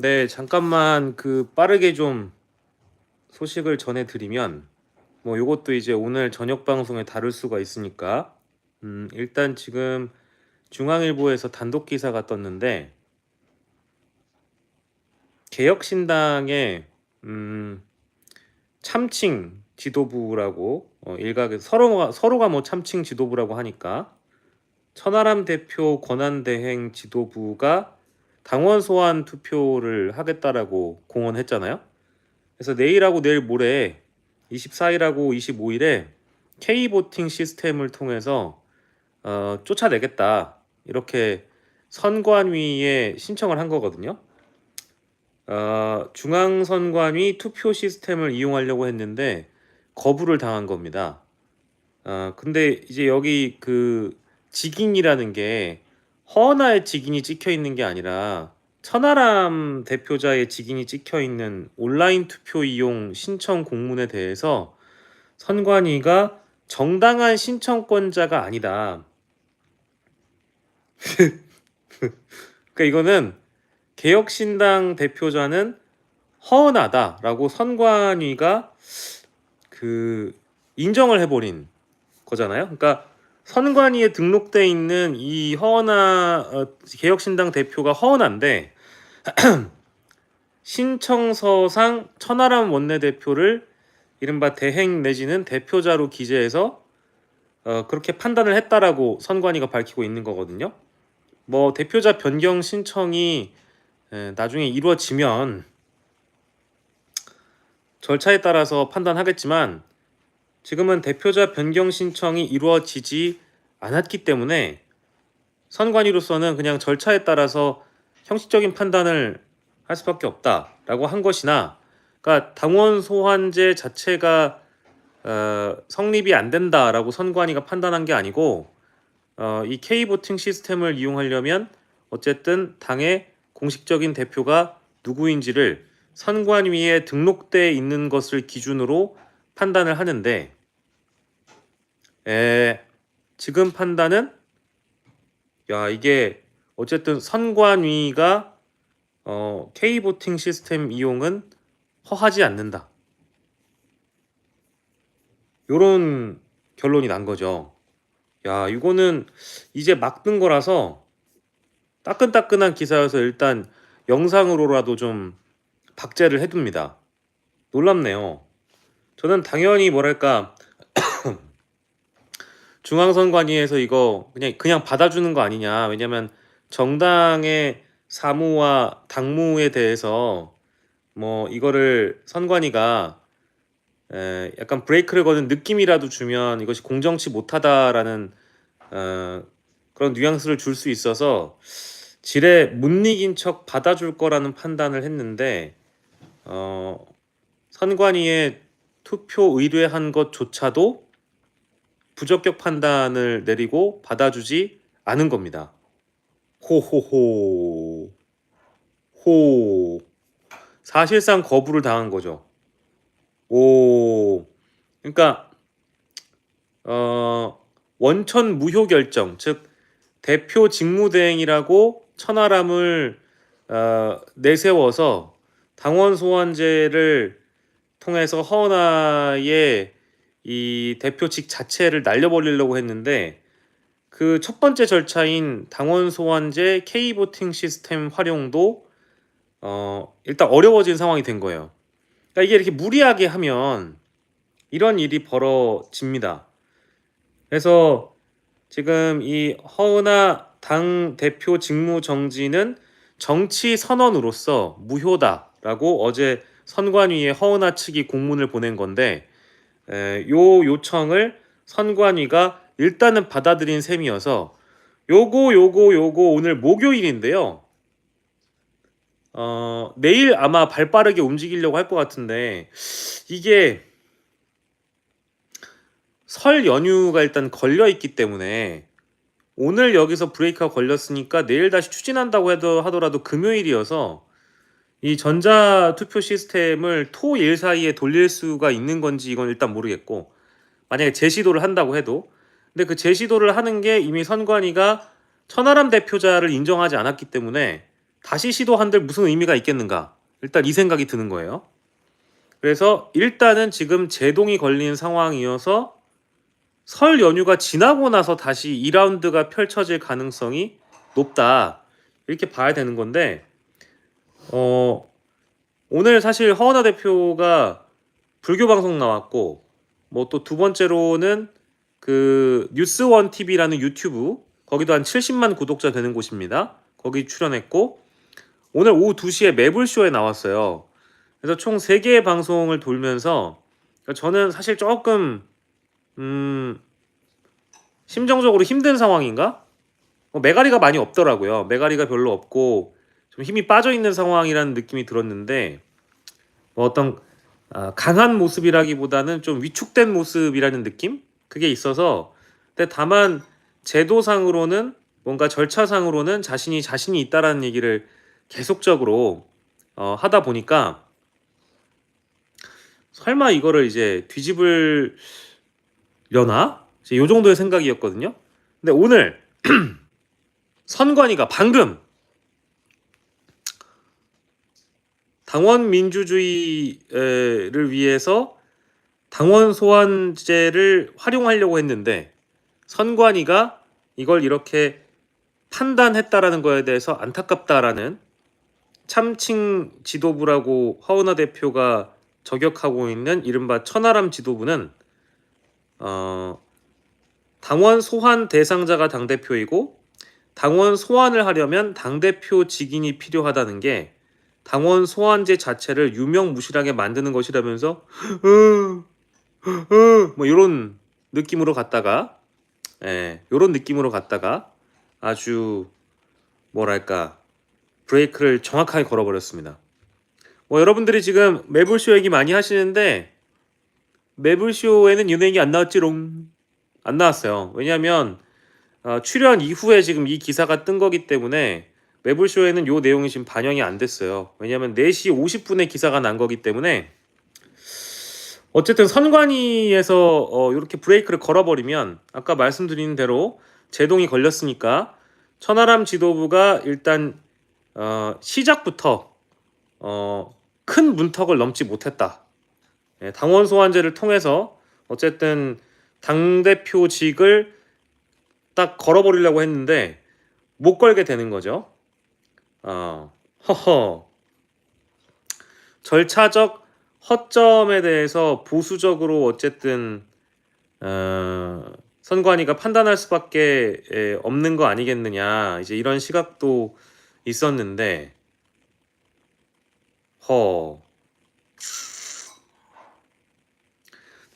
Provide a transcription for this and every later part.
네, 잠깐만 그 빠르게 좀 소식을 전해드리면 뭐 요것도 이제 오늘 저녁 방송에 다룰 수가 있으니까. 음, 일단 지금 중앙일보에서 단독 기사가 떴는데 개혁신당의 음, 참칭 지도부라고 어, 일각에서 서로가 서로가 뭐 참칭 지도부라고 하니까 천하람 대표 권한대행 지도부가 당원 소환 투표를 하겠다라고 공언했잖아요. 그래서 내일하고 내일 모레 24일하고 25일에 K 보팅 시스템을 통해서 어, 쫓아내겠다 이렇게 선관위에 신청을 한 거거든요. 어, 중앙선관위 투표 시스템을 이용하려고 했는데 거부를 당한 겁니다. 어, 근데 이제 여기 그 직인이라는 게 허나의 직인이 찍혀 있는 게 아니라 천하람 대표자의 직인이 찍혀 있는 온라인 투표 이용 신청 공문에 대해서 선관위가 정당한 신청권자가 아니다. 그러니까 이거는 개혁신당 대표자는 허언하다라고 선관위가 그 인정을 해버린 거잖아요. 그러니까 선관위에 등록돼 있는 이 허언하 어, 개혁신당 대표가 허언한데 신청서상 천하람 원내대표를 이른바 대행 내지는 대표자로 기재해서 어, 그렇게 판단을 했다라고 선관위가 밝히고 있는 거거든요. 뭐 대표자 변경 신청이 에, 나중에 이루어지면 절차에 따라서 판단하겠지만 지금은 대표자 변경 신청이 이루어지지 않았기 때문에 선관위로서는 그냥 절차에 따라서 형식적인 판단을 할 수밖에 없다라고 한 것이나 그러니까 당원 소환제 자체가 어, 성립이 안 된다라고 선관위가 판단한 게 아니고 어, 이 K 보팅 시스템을 이용하려면 어쨌든 당의 공식적인 대표가 누구인지를 선관위에 등록돼 있는 것을 기준으로 판단을 하는데 에, 지금 판단은 야 이게 어쨌든 선관위가 어, K 보팅 시스템 이용은 허하지 않는다. 요런 결론이 난 거죠. 야, 이거는 이제 막뜬 거라서 따끈따끈한 기사여서 일단 영상으로라도 좀 박제를 해둡니다. 놀랍네요. 저는 당연히 뭐랄까 중앙선관위에서 이거 그냥 그냥 받아주는 거 아니냐. 왜냐면 정당의 사무와 당무에 대해서 뭐 이거를 선관위가 에, 약간 브레이크를 거는 느낌이라도 주면 이것이 공정치 못하다라는 어, 그런 뉘앙스를 줄 수 있어서 지레 못 이긴 척 받아줄 거라는 판단을 했는데 어, 선관위에 투표 의뢰한 것조차도 부적격 판단을 내리고 받아주지 않은 겁니다. 호호호 호 사실상 거부를 당한 거죠. 오 그러니까 어 원천 무효 결정 즉 대표 직무대행이라고 천하람을 어, 내세워서 당원 소환제를 통해서 허은하의 이 대표직 자체를 날려버리려고 했는데 그 첫 번째 절차인 당원 소환제 K 보팅 시스템 활용도 어 일단 어려워진 상황이 된 거예요. 그러니까 이게 이렇게 무리하게 하면 이런 일이 벌어집니다. 그래서 지금 이 허은하 당 대표 직무 정지는 정치 선언으로서 무효다라고 어제 선관위에 허은하 측이 공문을 보낸 건데 에, 요 요청을 선관위가 일단은 받아들인 셈이어서 요거 요거 요거 오늘 목요일인데요. 어, 내일 아마 발 빠르게 움직이려고 할 것 같은데 이게 설 연휴가 일단 걸려 있기 때문에 오늘 여기서 브레이크가 걸렸으니까 내일 다시 추진한다고 해도 하더라도 금요일이어서 이 전자 투표 시스템을 토 일 사이에 돌릴 수가 있는 건지 이건 일단 모르겠고 만약에 재시도를 한다고 해도 근데 그 재시도를 하는 게 이미 선관위가 천하람 대표자를 인정하지 않았기 때문에 다시 시도한들 무슨 의미가 있겠는가? 일단 이 생각이 드는 거예요. 그래서 일단은 지금 제동이 걸린 상황이어서 설 연휴가 지나고 나서 다시 2라운드가 펼쳐질 가능성이 높다. 이렇게 봐야 되는 건데 어 오늘 사실 허원하 대표가 불교 방송 나왔고 뭐 또 두 번째로는 그 뉴스원 TV라는 유튜브 거기도 한 70만 구독자 되는 곳입니다. 거기 출연했고 오늘 오후 2시에 매불쇼에 나왔어요. 그래서 총 3개의 방송을 돌면서 그러니까 저는 사실 조금 음 심정적으로 힘든 상황인가? 뭐 메가리가 많이 없더라고요. 메가리가 별로 없고 좀 힘이 빠져 있는 상황이라는 느낌이 들었는데 뭐 어떤 아, 강한 모습이라기보다는 좀 위축된 모습이라는 느낌? 그게 있어서 근데 다만 제도상으로는 뭔가 절차상으로는 자신이 자신이 있다라는 얘기를 계속적으로 어, 하다 보니까 설마 이거를 이제 뒤집을 려나? 이제 요 정도의 생각이었거든요. 근데 오늘 선관위가 방금 당원 민주주의를 위해서 당원 소환제를 활용하려고 했는데 선관위가 이걸 이렇게 판단했다라는 거에 대해서 안타깝다라는 참칭 지도부라고 허은하 대표가 저격하고 있는 이른바 천하람 지도부는 어, 당원 소환 대상자가 당 대표이고 당원 소환을 하려면 당 대표 직인이 필요하다는 게 당원 소환제 자체를 유명무실하게 만드는 것이라면서 뭐 이런 느낌으로 갔다가 예, 이런 느낌으로 갔다가 아주 뭐랄까 브레이크를 정확하게 걸어버렸습니다. 뭐 여러분들이 지금 매불쇼 얘기 많이 하시는데 매불쇼에는 이런 얘기 안 나왔지롱 안 나왔어요. 왜냐하면 어, 출연 이후에 지금 이 기사가 뜬 거기 때문에 매불쇼에는 요 내용이 지금 반영이 안 됐어요. 왜냐하면 4시 50분에 기사가 난 거기 때문에 어쨌든 선관위에서 어, 이렇게 브레이크를 걸어버리면 아까 말씀드린 대로 제동이 걸렸으니까 천하람 지도부가 일단 어, 시작부터 어, 큰 문턱을 넘지 못했다. 예, 당원 소환제를 통해서 어쨌든 당 대표직을 딱 걸어버리려고 했는데 못 걸게 되는 거죠. 어, 허허. 절차적 허점에 대해서 보수적으로 어쨌든 어, 선관위가 판단할 수밖에 에, 없는 거 아니겠느냐. 이제 이런 시각도 있었는데. 허.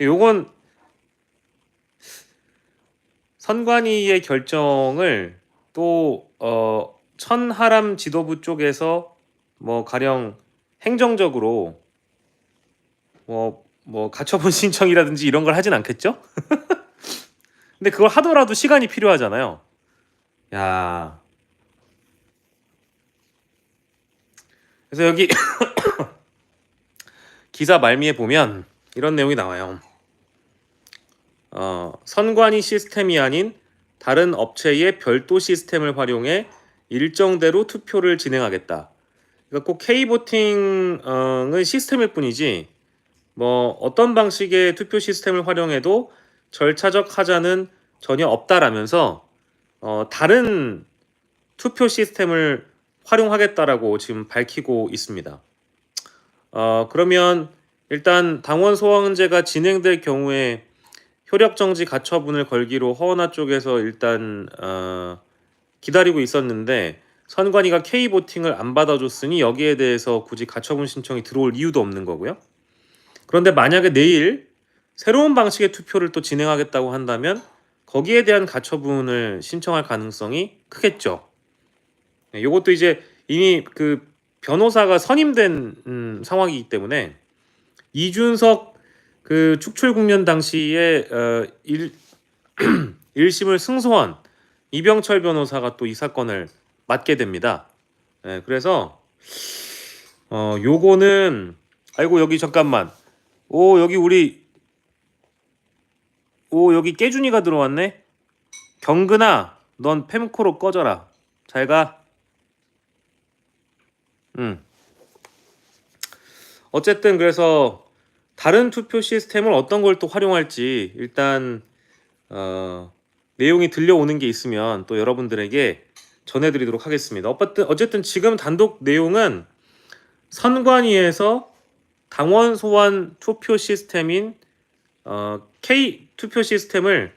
요건 선관위의 결정을 또 어, 천하람 지도부 쪽에서 뭐 가령 행정적으로 뭐, 뭐 가처분 신청이라든지 이런 걸 하진 않겠죠? 근데 그걸 하더라도 시간이 필요하잖아요. 야. 그래서 여기 기사 말미에 보면 이런 내용이 나와요. 어, 선관위 시스템이 아닌 다른 업체의 별도 시스템을 활용해 일정대로 투표를 진행하겠다. 그러니까 꼭 K보팅은 시스템일 뿐이지 뭐 어떤 방식의 투표 시스템을 활용해도 절차적 하자는 전혀 없다라면서 어, 다른 투표 시스템을 활용하겠다라고 지금 밝히고 있습니다. 어, 그러면 일단 당원 소환제가 진행될 경우에 효력 정지 가처분을 걸기로 허원하 쪽에서 일단 어, 기다리고 있었는데 선관위가 K 보팅을 안 받아줬으니 여기에 대해서 굳이 가처분 신청이 들어올 이유도 없는 거고요. 그런데 만약에 내일 새로운 방식의 투표를 또 진행하겠다고 한다면 거기에 대한 가처분을 신청할 가능성이 크겠죠. 네, 이것도 이제 이미 그 변호사가 선임된 음, 상황이기 때문에 이준석 그 축출 국면 당시에 어, 일, 1심을 승소한 이병철 변호사가 또 이 사건을 맡게 됩니다. 네, 그래서 어 요거는 아이고 여기 잠깐만 오 여기 우리 오 여기 깨준이가 들어왔네 경근아 넌 팸코로 꺼져라 잘 가 음. 어쨌든 그래서 다른 투표 시스템을 어떤 걸 또 활용할지 일단 어, 내용이 들려오는 게 있으면 또 여러분들에게 전해드리도록 하겠습니다. 어쨌든 어쨌든 지금 단독 내용은 선관위에서 당원 소환 투표 시스템인 어, K 투표 시스템을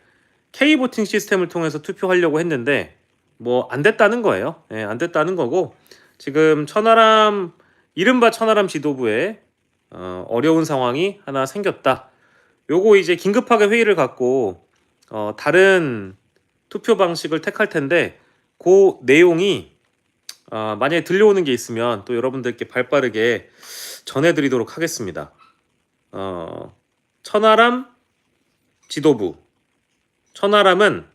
K 보팅 시스템을 통해서 투표하려고 했는데 뭐 안 됐다는 거예요. 예, 안 됐다는 거고 지금 천하람 이른바 천하람 지도부에 어, 어려운 상황이 하나 생겼다. 요거 이제 긴급하게 회의를 갖고 어, 다른 투표 방식을 택할 텐데 그 내용이 어, 만약에 들려오는 게 있으면 또 여러분들께 발빠르게 전해드리도록 하겠습니다. 어, 천하람 지도부 천하람은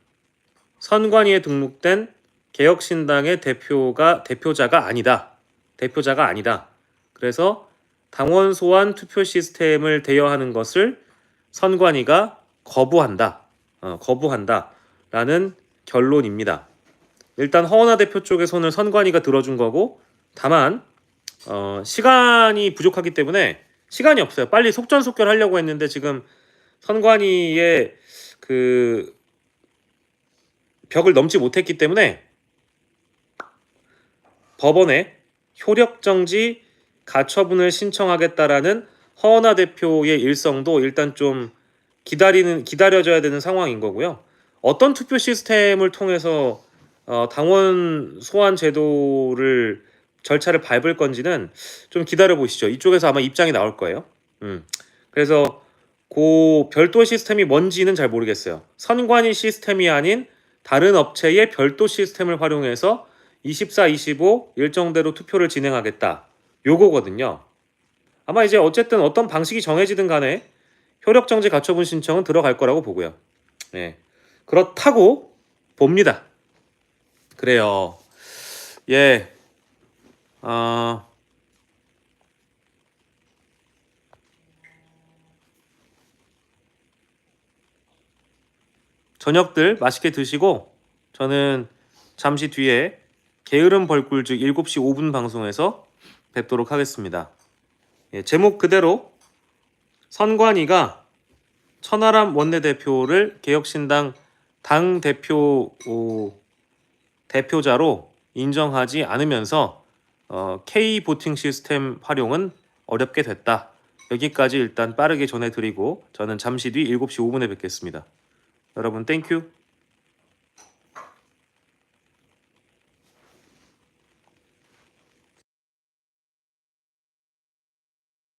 선관위에 등록된 개혁신당의 대표가 대표자가 아니다. 대표자가 아니다. 그래서 당원 소환 투표 시스템을 대여하는 것을 선관위가 거부한다. 어, 거부한다라는 결론입니다. 일단 허원하 대표 쪽의 손을 선관위가 들어준 거고 다만 어, 시간이 부족하기 때문에 시간이 없어요. 빨리 속전속결하려고 했는데 지금 선관위의 그 벽을 넘지 못했기 때문에 법원에 효력 정지 가처분을 신청하겠다라는 허은하 대표의 일성도 일단 좀 기다리는 기다려져야 되는 상황인 거고요. 어떤 투표 시스템을 통해서 어, 당원 소환 제도를 절차를 밟을 건지는 좀 기다려 보시죠. 이쪽에서 아마 입장이 나올 거예요. 음. 그래서 그 별도 시스템이 뭔지는 잘 모르겠어요. 선관위 시스템이 아닌 다른 업체의 별도 시스템을 활용해서 24, 25 일정대로 투표를 진행하겠다. 요거거든요. 아마 이제 어쨌든 어떤 방식이 정해지든 간에 효력정지 가처분 신청은 들어갈 거라고 보고요. 예. 그렇다고 봅니다. 그래요. 예. 아. 저녁들 맛있게 드시고 저는 잠시 뒤에 게으름 벌꿀즈 7시 5분 방송에서 뵙도록 하겠습니다. 예, 제목 그대로 선관위가 천하람 원내대표를 개혁신당 당 대표 오, 대표자로 인정하지 않으면서 어, K 보팅 시스템 활용은 어렵게 됐다. 여기까지 일단 빠르게 전해드리고 저는 잠시 뒤 7시 5분에 뵙겠습니다. 여러분 땡큐.